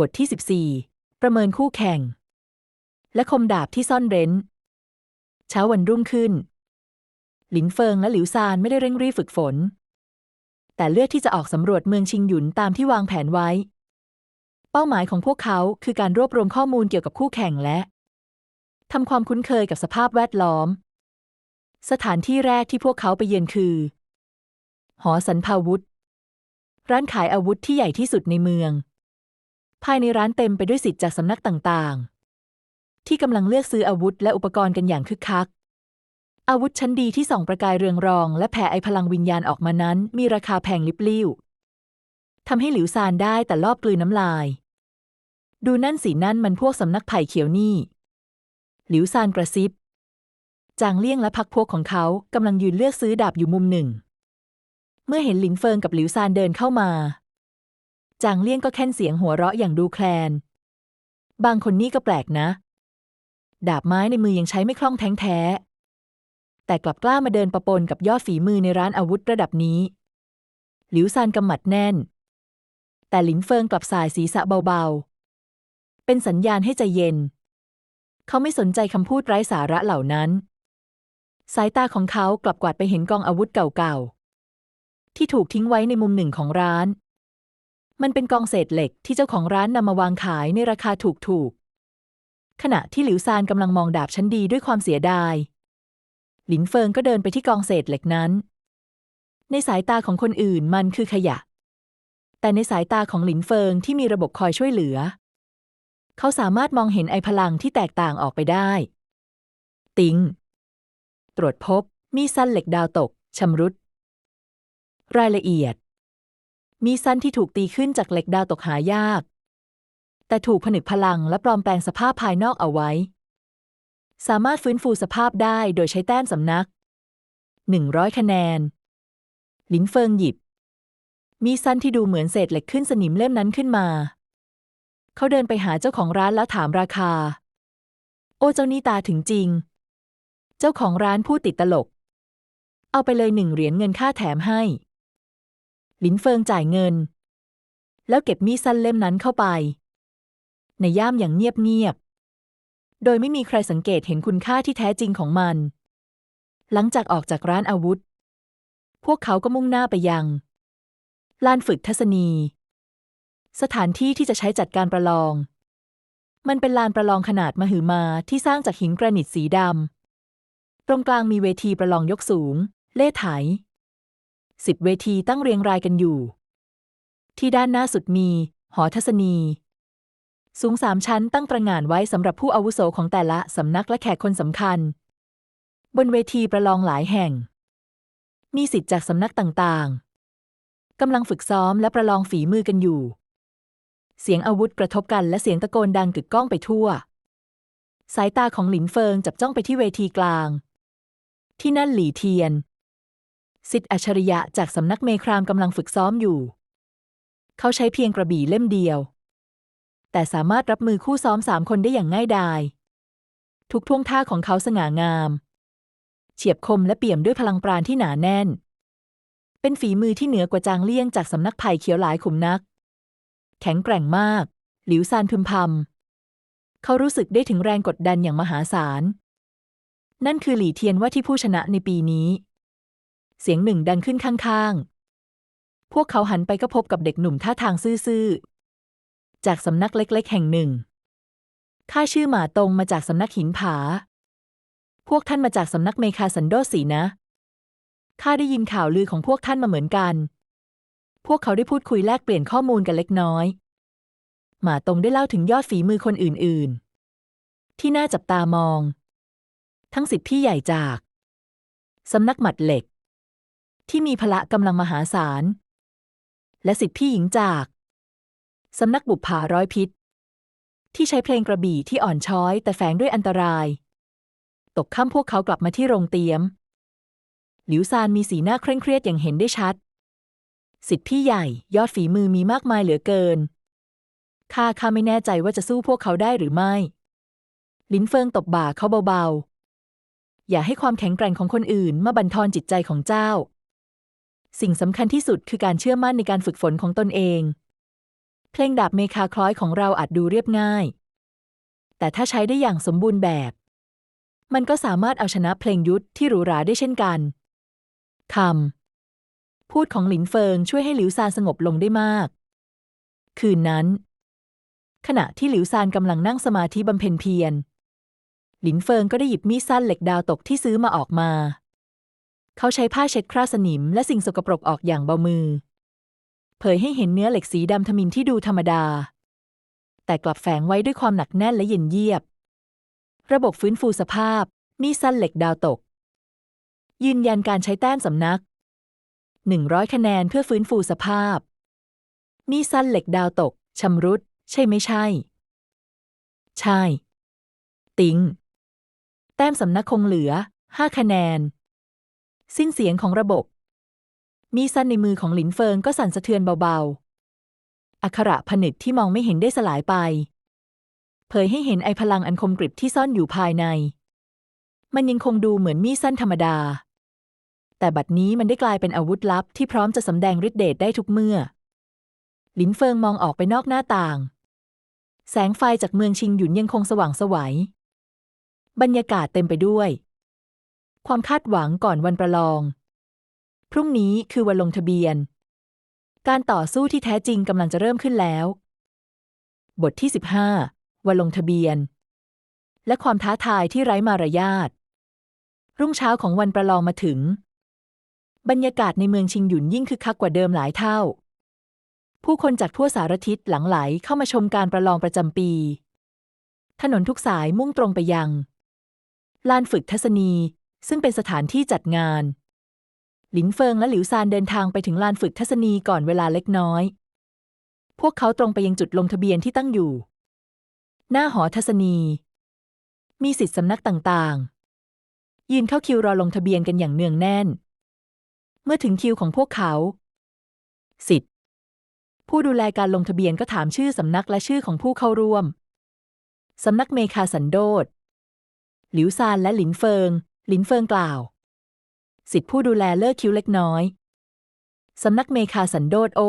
บทที่ 14 ประเมินคู่แข่ง และคมดาบที่ซ่อนเร้น เช้าวันรุ่งขึ้น หลินเฟิงและหลิวซานไม่ได้เร่งรีบฝึกฝน แต่เลือกที่จะออกสำรวจเมืองชิงหยุนตามที่วางแผนไว้ เป้าหมายของพวกเขาคือการรวบรวมข้อมูลเกี่ยวกับคู่แข่งและทำความคุ้นเคยกับสภาพแวดล้อม สถานที่แรกที่พวกเขาไปเยือนคือ หอสันพาวุธ ร้านขายอาวุธที่ใหญ่ที่สุดในเมือง ภายในร้านเต็มไปด้วยสิทธิ์จากสำนักต่างๆ ที่กำลังเลือกซื้ออาวุธและอุปกรณ์กันอย่างคึกคัก อาวุธชั้นดีที่ส่องประกายเรืองรอง และแผ่ไอพลังวิญญาณออกมานั้น มีราคาแพงลิบลิ่วทำให้หลิวซานได้แต่ลอบกลืนน้ำลาย ดูนั่นสินั่นมันพวกสำนักไผ่เขียวนี่ หลิวซานกระซิบ จางเลี่ยงและพักพวกของเขากำลังยืนเลือกซื้อดาบอยู่มุมหนึ่ง เมื่อเห็นหลินเฟิงกับหลิวซานเดินเข้ามา จางเลี่ยงก็แค่นเสียงหัวเราะอย่างดูแคลน บางคนนี่ก็แปลกนะ ดาบไม้ในมือยังใช้ไม่คล่องแท้งแท้ แต่กลับกล้ามาเดินประปนกับยอดฝีมือในร้านอาวุธระดับนี้ หลิวซานกำหมัดแน่น แต่หลินเฟิงกลับสายศีรษะเบาๆ เป็นสัญญาณให้ใจเย็น เขาไม่สนใจคำพูดไร้สาระเหล่านั้น สายตาของเขากลับกวาดไปเห็นกองอาวุธเก่าๆที่ถูกทิ้งไว้ในมุมหนึ่งของร้าน มันเป็นกองเศษเหล็กที่เจ้าของร้านนำมาวางขายในราคาถูกๆ ขณะที่หลิวซานกำลังมองดาบชั้นดีด้วยความเสียดาย หลินเฟิงก็เดินไปที่กองเศษเหล็กนั้น ในสายตาของคนอื่นมันคือขยะ แต่ในสายตาของหลินเฟิงที่มีระบบคอยช่วยเหลือ เขาสามารถมองเห็นไอพลังที่แตกต่างออกไปได้ ติง ตรวจพบมีสั้นเหล็กดาวตกชำรุด รายละเอียด มีสั้นที่ถูกตีขึ้นจากเหล็กดาวตกหายาก แต่ถูกผนึกพลังและปลอมแปลงสภาพภายนอกเอาไว้ สามารถฟื้นฟูสภาพได้โดยใช้แต้มสำนัก 100 คะแนนลินเฟิงหยิบ มีสั้นที่ดูเหมือนเศษเหล็กขึ้นสนิมเล่มนั้นขึ้นมา เขาเดินไปหาเจ้าของร้านแล้วถามราคา โอ้เจ้านี่ตาถึงจริง เจ้าของร้านพูดติดตลก เอาไปเลยหนึ่งเหรียญเงินค่าแถมให้ หลินเฟิงจ่ายเงิน แล้วเก็บมีดสั้นเล่มนั้นเข้าไป ในย่ามอย่างเงียบๆ โดยไม่มีใครสังเกตเห็นคุณค่าที่แท้จริงของมัน หลังจากออกจากร้านอาวุธ พวกเขาก็มุ่งหน้าไปยัง ลานฝึกทัศนี สถานที่ที่จะใช้จัดการประลอง มันเป็นลานประลองขนาดมหึมาที่สร้างจากหินกรนิตสีดำ ตรงกลางมีเวทีประลองยกสูง เล่ไถ สิบเวทีตั้งเรียงรายกันอยู่ ที่ด้านหน้าสุดมี หอทัศนี สูงสามชั้นตั้งตระงานไว้สำหรับผู้อาวุโสของแต่ละสำนักและแขกคนสำคัญ บนเวทีประลองหลายแห่ง มีสิทธิ์จากสำนักต่างๆกำลังฝึกซ้อมและประลองฝีมือกันอยู่ เสียงอาวุธกระทบกันและเสียงตะโกนดังกึกก้องไปทั่ว สายตาของหลินเฟิงจับจ้องไปที่เวทีกลาง ที่นั่นหลี่เทียน สิทธิ์อัจฉริยะจากสำนักเมครามกำลังฝึกซ้อมอยู่ เขาใช้เพียงกระบี่เล่มเดียว แต่สามารถรับมือคู่ซ้อมสามคนได้อย่างง่ายดาย ทุกท่วงท่าของเขาสง่างาม เฉียบคมและเปี่ยมด้วยพลังปราณที่หนาแน่น เป็นฝีมือที่เหนือกว่าจางเลี่ยงจากสำนักไผ่เขียวหลายขุมนัก แข็งแกร่งมาก หลิวซานพึมพำเขารู้สึกได้ถึงแรงกดดันอย่างมหาศาล นั่นคือหลี่เทียนว่าที่ผู้ชนะในปีนี้ เสียงหนึ่งดังขึ้นข้างๆ พวกเขาหันไปก็พบกับเด็กหนุ่มท่าทางซื่อๆ จากสำนักเล็ก ๆ แห่งหนึ่ง ข้าชื่อหมาตรงมาจากสำนักหินผา พวกท่านมาจากสำนักเมคาสันโดสีนะ ข้าได้ยินข่าวลือของพวกท่านมาเหมือนกัน พวกเขาได้พูดคุยแลกเปลี่ยนข้อมูลกันเล็กน้อย หมาตรงได้เล่าถึงยอดฝีมือคนอื่นๆ ที่น่าจับตามอง ทั้งสิทธิพี่ใหญ่จากสำนักหมัดเหล็ก ที่มีพละกำลังมหาศาล และสิทธิพี่หญิงจาก สำนักบุปผาร้อยพิษ ที่ใช้เพลงกระบี่ที่อ่อนช้อยแต่แฝงด้วยอันตราย ตกค่ำพวกเขากลับมาที่โรงเตี๊ยม หลิวซานมีสีหน้าเคร่งเครียดอย่างเห็นได้ชัด สิทธิพี่ใหญ่ยอดฝีมือมีมากมายเหลือเกิน ข้าข้าไม่แน่ใจว่าจะสู้พวกเขาได้หรือไม่ ลิ้นเฟิงตบบ่าเขาเบาๆอย่าให้ความแข็งแกร่งของคนอื่นมาบั่นทอนจิตใจของเจ้า สิ่งสำคัญที่สุดคือการเชื่อมั่นในการฝึกฝนของตนเอง เพลงดาบเมคาคล้อยของเราอาจดูเรียบง่าย แต่ถ้าใช้ได้อย่างสมบูรณ์แบบ มันก็สามารถเอาชนะเพลงยุทธที่หรูหราได้เช่นกันคำพูดของหลินเฟิงช่วยให้หลิวซานสงบลงได้มาก คืนนั้น ขณะที่หลิวซานกำลังนั่งสมาธิบำเพ็ญเพียร หลินเฟิงก็ได้หยิบมีดสั้นเหล็กดาวตกที่ซื้อมาออกมา เขาใช้ผ้าเช็ดคราสนิมและสิ่งสกปรกออกอย่างเบามือ เผยให้เห็นเนื้อเหล็กสีดำทมินที่ดูธรรมดา แต่กลับแฝงไว้ด้วยความหนักแน่นและเย็นเยียบ ระบบฟื้นฟูสภาพมีดสั้นเหล็กดาวตก ยืนยันการใช้แต้มสำนัก 100 คะแนนเพื่อฟื้นฟูสภาพมีดสั้นเหล็กดาวตกชำรุด ใช่ไม่ใช่ ใช่ ติงแต้มสำนักคงเหลือ 5 คะแนน สิ้นเสียงของระบบ มีสั้นในมือของหลินเฟิงก็สั่นสะเทือนเบาๆ อักขระผนึกที่มองไม่เห็นได้สลายไป เผยให้เห็นไอพลังอันคมกริบที่ซ่อนอยู่ภายใน มันยังคงดูเหมือนมีดสั้นธรรมดา แต่บัดนี้มันได้กลายเป็นอาวุธลับที่พร้อมจะสำแดงฤทธิ์เดชได้ทุกเมื่อ หลินเฟิงมองออกไปนอกหน้าต่าง แสงไฟจากเมืองชิงหยุนยังคงสว่างสวัยบรรยากาศเต็มไปด้วย ความคาดหวังก่อนวันประลอง พรุ่งนี้คือวันลงทะเบียน การต่อสู้ที่แท้จริงกำลังจะเริ่มขึ้นแล้ว บทที่ 15 วันลงทะเบียน และความท้าทายที่ไร้มารยาท รุ่งเช้าของวันประลองมาถึง บรรยากาศในเมืองชิงหยุนยิ่งคึกคักกว่าเดิมหลายเท่า ผู้คนจากทั่วสารทิศหลั่งไหลเข้ามาชมการประลองประจำปี ถนนทุกสายมุ่งตรงไปยังลานฝึกทัศนี ซึ่งเป็นสถานที่จัดงาน หลินเฟิงและหลิวซานเดินทางไปถึงลานฝึกทัศนีก่อนเวลาเล็กน้อย พวกเขาตรงไปยังจุดลงทะเบียนที่ตั้งอยู่ หน้าหอทัศนี มีสิทธิสำนักต่างๆ ยืนเข้าคิวรอลงทะเบียนกันอย่างเนืองแน่น เมื่อถึงคิวของพวกเขา สิทธิ์ผู้ดูแลการลงทะเบียนก็ถามชื่อสำนักและชื่อของผู้เข้าร่วม สำนักเมคาสันโดษหลิวซานและหลินเฟิง หลินเฟิงกล่าว สิทธิผู้ดูแลเลิกคิวเล็กน้อย สำนักเมคาสันโดษโอ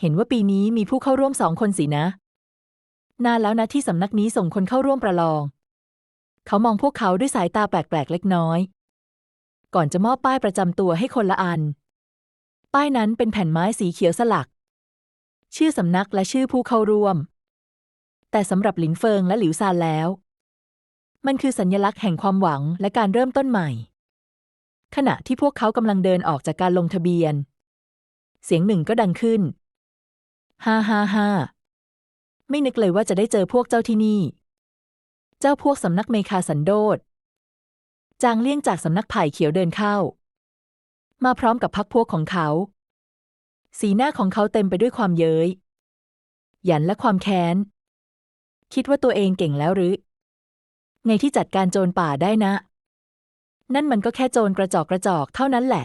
เห็นว่าปีนี้มีผู้เข้าร่วมสองคนสินะ นานแล้วนะที่สำนักนี้ส่งคนเข้าร่วมประลอง เขามองพวกเขาด้วยสายตาแปลกๆเล็กน้อย ก่อนจะมอบป้ายประจำตัวให้คนละอัน ป้ายนั้นเป็นแผ่นไม้สีเขียวสลัก ชื่อสำนักและชื่อผู้เข้าร่วม แต่สำหรับหลินเฟิงและหลิวซานแล้ว มันคือสัญลักษณ์แห่งความหวังและการเริ่มต้นใหม่ ขณะที่พวกเขากำลังเดินออกจากการลงทะเบียน เสียงหนึ่งก็ดังขึ้น ฮ่าฮ่าฮ่าไม่นึกเลยว่าจะได้เจอพวกเจ้าที่นี่ เจ้าพวกสำนักเมคาสันโดษจางเลี่ยงจากสำนักไผ่เขียวเดินเข้า มาพร้อมกับพักพวกของเขา สีหน้าของเขาเต็มไปด้วยความเย้ยหยันและความแค้น คิดว่าตัวเองเก่งแล้วหรือ ไงที่จัดการโจรป่าได้นะ นั่นมันก็แค่โจรกระจอกกระจอกเท่านั้นแหละ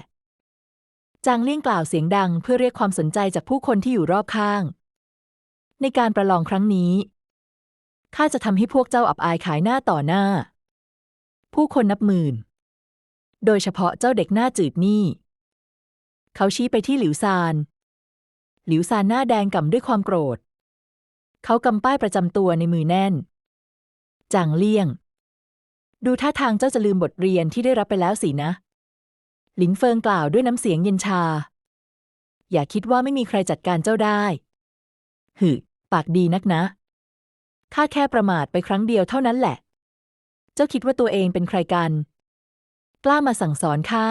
จางเลี่ยงกล่าวเสียงดังเพื่อเรียกความสนใจจากผู้คนที่อยู่รอบข้าง ในการประลองครั้งนี้ ข้าจะทำให้พวกเจ้าอับอายขายหน้าต่อหน้า ผู้คนนับหมื่น โดยเฉพาะเจ้าเด็กหน้าจืดนี่ เขาชี้ไปที่หลิวซาน หลิวซานหน้าแดงก่ำด้วยความโกรธ เขากำป้ายประจำตัวในมือแน่นจางเลี่ยง ดูท่าทางเจ้าจะลืมบทเรียนที่ได้รับไปแล้วสินะ หลินเฟิงกล่าวด้วยน้ำเสียงเย็นชา อย่าคิดว่าไม่มีใครจัดการเจ้าได้ หึ ปากดีนักนะ ข้าแค่ประมาทไปครั้งเดียวเท่านั้นแหละ เจ้าคิดว่าตัวเองเป็นใครกัน กล้ามาสั่งสอนข้า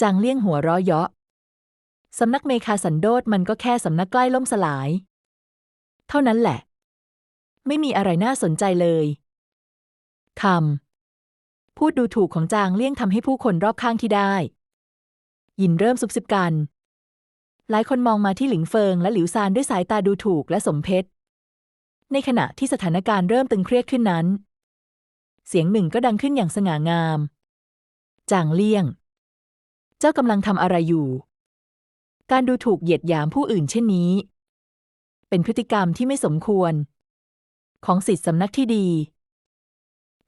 จางเลี่ยงหัวร้อเยาะ สำนักเมคาสันโดษมันก็แค่สำนักใกล้ล่มสลาย เท่านั้นแหละ ไม่มีอะไรน่าสนใจเลย คำพูดดูถูกของจางเลี่ยงทำให้ผู้คนรอบข้างที่ได้ ยินเริ่มซุบซิบกัน หลายคนมองมาที่หลิงเฟิงและหลิวซานด้วยสายตาดูถูกและสมเพชในขณะที่สถานการณ์เริ่มตึงเครียดขึ้นนั้น เสียงหนึ่งก็ดังขึ้นอย่างสง่างาม จางเลี่ยง เจ้ากำลังทำอะไรอยู่ การดูถูกเหยียดหยามผู้อื่นเช่นนี้ เป็นพฤติกรรมที่ไม่สมควร ของสิทธิสำนักที่ดี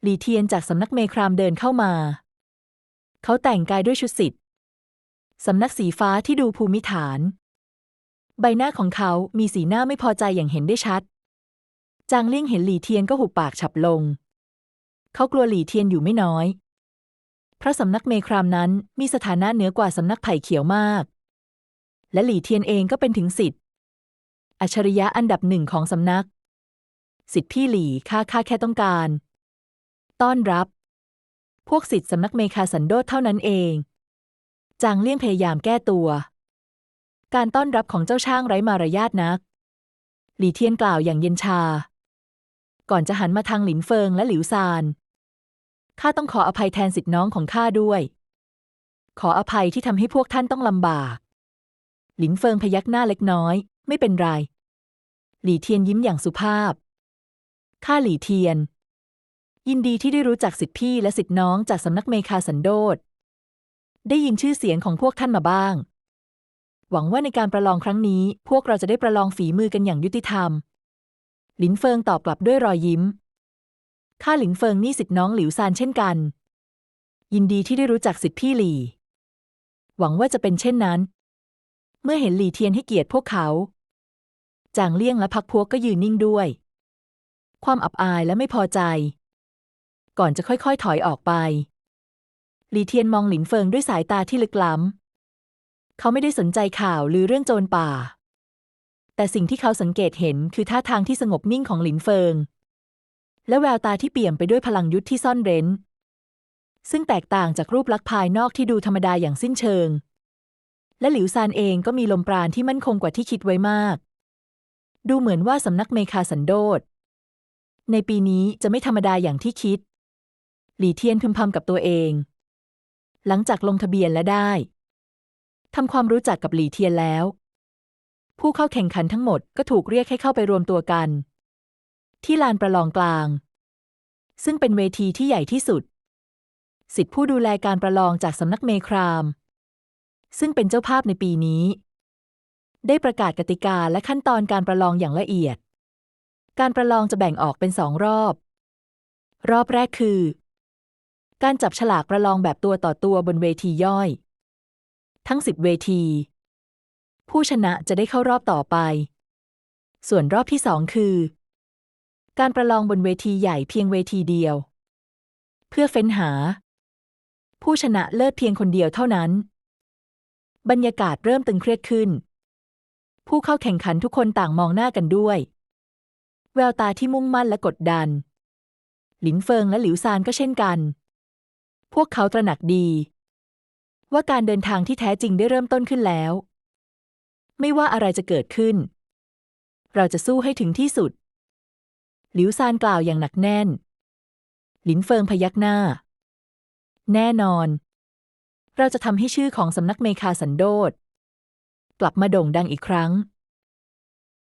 หลีเทียนจากสำนักเมครามเดินเข้ามา เขาแต่งกายด้วยชุดสิทธิ์สำนักสีฟ้าที่ดูภูมิฐาน ใบหน้าของเขามีสีหน้าไม่พอใจอย่างเห็นได้ชัด จางเลี่ยงเห็นหลีเทียนก็หุบปากฉับลง เขากลัวหลีเทียนอยู่ไม่น้อย เพราะสำนักเมครามนั้นมีสถานะเหนือกว่าสำนักไผ่เขียวมาก และหลีเทียนเองก็เป็นถึงสิทธิ์อัจฉริยะอันดับหนึ่งของสำนัก สิทธิพี่หลี่ข้าข้าแค่ต้องการ ต้อนรับ พวกสิทธิสำนักเมคาสันโดษเท่านั้นเอง จางเลี่ยงพยายามแก้ตัว การต้อนรับของเจ้าช่างไร้มารยาทนัก หลี่เทียนกล่าวอย่างเย็นชา ก่อนจะหันมาทางหลินเฟิงและหลิวซานข้าต้องขออภัยแทนสิทธิน้องของข้าด้วย ขออภัยที่ทำให้พวกท่านต้องลำบาก หลินเฟิงพยักหน้าเล็กน้อย ไม่เป็นไร หลี่เทียนยิ้มอย่างสุภาพ ข้าหลี่เทียน ยินดีที่ได้รู้จักสิทธิพี่และสิทธิน้องจากสำนักเมคาสันโดษ ได้ยินชื่อเสียงของพวกท่านมาบ้าง หวังว่าในการประลองครั้งนี้ พวกเราจะได้ประลองฝีมือกันอย่างยุติธรรม หลินเฟิงตอบกลับด้วยรอยยิ้ม ข้าหลินเฟิงนี่สิทธิน้องหลิวซานเช่นกัน ยินดีที่ได้รู้จักสิทธิพี่หลี่ หวังว่าจะเป็นเช่นนั้น เมื่อเห็นหลี่เทียนให้เกียรติพวกเขา จางเลี่ยงและพักพวกก็ยืนนิ่งด้วย ความอับอายและไม่พอใจ ก่อนจะค่อยๆ ถอยออกไป หลีเทียนมองหลินเฟิงด้วยสายตาที่ลึกล้ำ เขาไม่ได้สนใจข่าวหรือเรื่องโจรป่า แต่สิ่งที่เขาสังเกตเห็นคือท่าทางที่สงบนิ่งของหลินเฟิง และแววตาที่เปี่ยมไปด้วยพลังยุทธที่ซ่อนเร้น ซึ่งแตกต่างจากรูปลักษณ์ภายนอกที่ดูธรรมดาอย่างสิ้นเชิง และหลิวซานเองก็มีลมปราณที่มั่นคงกว่าที่คิดไว้มาก ดูเหมือนว่าสำนักเมคาสันโดษในปีนี้จะไม่ธรรมดาอย่างที่คิด หลี่เทียนพึมพำกับตัวเอง หลังจากลงทะเบียนและได้ทำความรู้จักกับหลี่เทียนแล้ว ผู้เข้าแข่งขันทั้งหมดก็ถูกเรียกให้เข้าไปรวมตัวกัน ที่ลานประลองกลาง ซึ่งเป็นเวทีที่ใหญ่ที่สุด สิทธิผู้ดูแลการประลองจากสำนักเมคราม ซึ่งเป็นเจ้าภาพในปีนี้ ได้ประกาศกติกาและขั้นตอนการประลองอย่างละเอียด การประลองจะแบ่งออกเป็นสองรอบ รอบแรกคือ การจับฉลากประลองแบบตัวต่อตัวบนเวทีย่อย ทั้งสิบเวที ผู้ชนะจะได้เข้ารอบต่อไป ส่วนรอบที่สองคือ การประลองบนเวทีใหญ่เพียงเวทีเดียว เพื่อเฟ้นหา ผู้ชนะเลิศเพียงคนเดียวเท่านั้น บรรยากาศเริ่มตึงเครียดขึ้น ผู้เข้าแข่งขันทุกคนต่างมองหน้ากันด้วย แววตาที่มุ่งมั่นและกดดัน หลินเฟิงและหลิวซานก็เช่นกัน พวกเขาตระหนักดี ว่าการเดินทางที่แท้จริงได้เริ่มต้นขึ้นแล้ว ไม่ว่าอะไรจะเกิดขึ้น เราจะสู้ให้ถึงที่สุด หลิวซานกล่าวอย่างหนักแน่น หลินเฟิงพยักหน้า แน่นอน เราจะทำให้ชื่อของสำนักเมคาสันโดษกลับมาโด่งดังอีกครั้ง